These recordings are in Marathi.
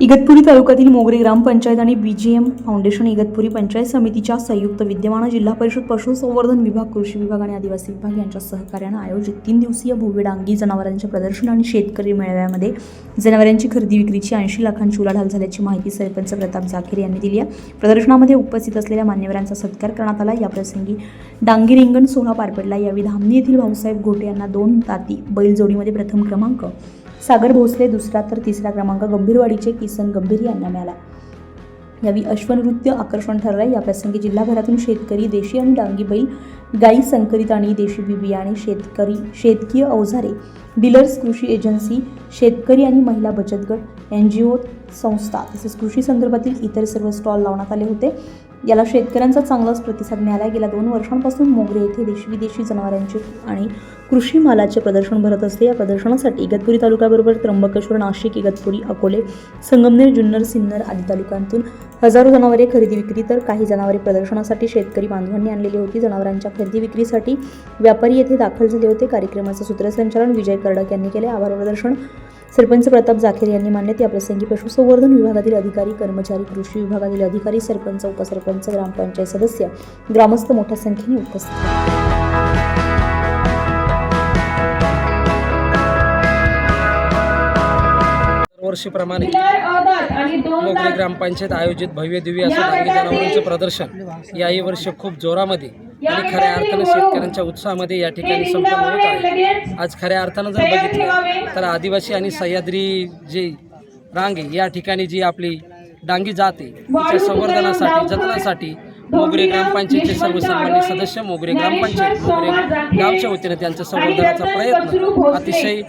इगतपुरी तालुक्यातील मोगरे ग्रामपंचायत आणि B G M foundation Igatpuri panchayat समितीच्या संयुक्त विद्यमान जिल्हा परिषद पशुसंवर्धन विभाग कृषी विभाग आणि आदिवासी विभाग यांच्या सहकार्यानं आयोजित तीन दिवसीय भव्य डांगी जनावरांचे प्रदर्शन आणि शेतकरी मेळाव्यामध्ये जनावरांची खरेदी विक्रीची ऐंशी लाखांची उलाढाल झाल्याची माहिती सरपंच प्रताप जाखेर यांनी दिली आहे. प्रदर्शनामध्ये उपस्थित असलेल्या मान्यवरांचा सत्कार करण्यात आला. याप्रसंगी डांगी रिंगण सोहळा पार पडला यावेळी धामणी येथील भाऊसाहेब घोटे यांना दोन ताती बैलजोडीमध्ये प्रथम क्रमांक सागर भोसले दुसरा तर तिसरा क्रमांक गंभीरवाडीचे किसन गंभीर यांना मिळाला. यावेळी अश्वनृत्य आकर्षण ठरलं याप्रसंगी जिल्हाभरातून शेतकरी देशी आणि डांगी बैल गाई संकरित आणि देशी बी बियाणे शेतकरी शेतकीय अवजारे डीलर्स कृषी एजन्सी शेतकरी आणि महिला बचत गट एन जी ओ संस्था तसेच कृषी संदर्भातील इतर सर्व स्टॉल लावण्यात आले होते. याला शेतकऱ्यांचा चांगलाच प्रतिसाद मिळाला. गेल्या दोन वर्षांपासून मोगरे येथे देशी विदेशी जनावरांचे आणि कृषी मालाचे प्रदर्शन भरत असते. या प्रदर्शनासाठी इगतपुरी तालुक्याबरोबर त्र्यंबकेश्वर नाशिक इगतपुरी अकोले संगमनेर जुन्नर सिन्नर आदी तालुक्यांतून हजारो जनावरे खरेदी विक्री तर काही जनावरे प्रदर्शनासाठी शेतकरी बांधवांनी आणलेली होती. जनावरांच्या खरेदी विक्रीसाठी व्यापारी येथे दाखल झाले होते. कार्यक्रमाचं सूत्रसंचालन विजय कर्डक यांनी केले. आभार प्रदर्शन सरपंच प्रताप जाखेर यांनी मान्य याप्रसंगी पशुसंवर्धन विभागातील अधिकारी कर्मचारी कृषी विभागातील अधिकारी सरपंच उपसरपंच ग्रामपंचायत सदस्य ग्रामस्थ मोठ्या संख्येने उपस्थित होते. दरवर्षीप्रमाणे मोगरी ग्रामपंचायत आयोजित भव्य दिव्य असं जनावरांचं प्रदर्शन याही वर्षी खूप जोरामध्ये आणि खऱ्या अर्थानं शेतकऱ्यांच्या उत्साहामध्ये या ठिकाणी संपन्न होत आहे आज खऱ्या अर्थानं जर बघितलं तर आदिवासी आणि सह्याद्री जे रांग या ठिकाणी जी आपली डांगी जाते तिच्या संवर्धनासाठी जतनासाठी मोगरे ग्रामपंचायतचे सर्वसामान्य सदस्य मोगरे ग्रामपंचायत मोगरे गावच्या वतीनं त्यांच्या संवर्धनाचा प्रयत्न अतिशय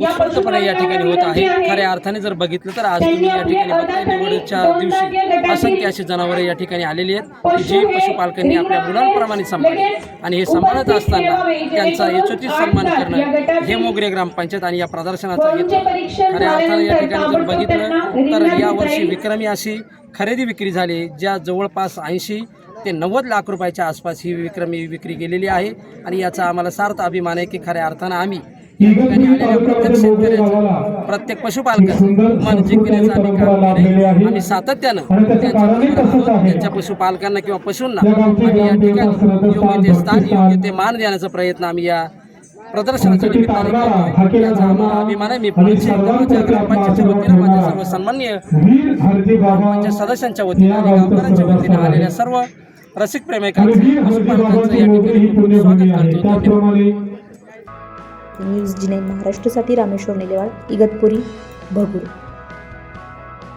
उत्स्फूर्तपणे या ठिकाणी होत आहे. खऱ्या अर्थाने जर बघितलं तर आज तुम्ही या ठिकाणी बघताय निवडच्या दिवशी असंख्य अशी जनावरे या ठिकाणी आलेली आहेत. जी पशुपालकांनी आपल्या मुलांप्रमाणे सांभाळली. आणि हे सांभाळत असताना त्यांचा यचोचित सन्मान करणं हे मोगरे ग्रामपंचायत आणि या प्रदर्शनाचा हेतू खऱ्या अर्थाने या ठिकाणी जर बघितलं तर यावर्षी विक्रमी अशी खरेदी विक्री झाली ज्या जवळपास ऐंशी ते नव्वद लाख रुपयाच्या आसपास ही विक्रमी विक्री गेलेली आहे. आणि याचा आम्हाला सार्थ अभिमान आहे की खऱ्या अर्थानं आम्ही या ठिकाणी आलेल्या प्रत्येक शेतकऱ्याचं प्रत्येक पशुपालकाचं मन जिंकण्याचं आम्ही काम केले आम्ही सातत्यानं त्यांच्या पशुपालकांना किंवा पशूंना आम्ही या ठिकाणी योग्य ते स्थान योग्य ते मान देण्याचा प्रयत्न आम्ही या प्रदर्शनाच्या निमित्ताने करतोय. याचा आम्हाला अभिमान आहे. मी पुढचे ग्रामपंचायतच्या वतीनं माझ्या सर्व सन्माननीय ग्रामपंचायत सदस्यांच्या वतीनं आणि गावकऱ्यांच्या वतीनं आलेल्या सर्व रसिक प्रेमिकांचं पशुपालकांचं या ठिकाणी स्वागत करतो. धन्यवाद. न्यूज जी नाईन महाराष्ट्रासाठी रामेश्वर नेलेवाड इगतपुरी भगूर.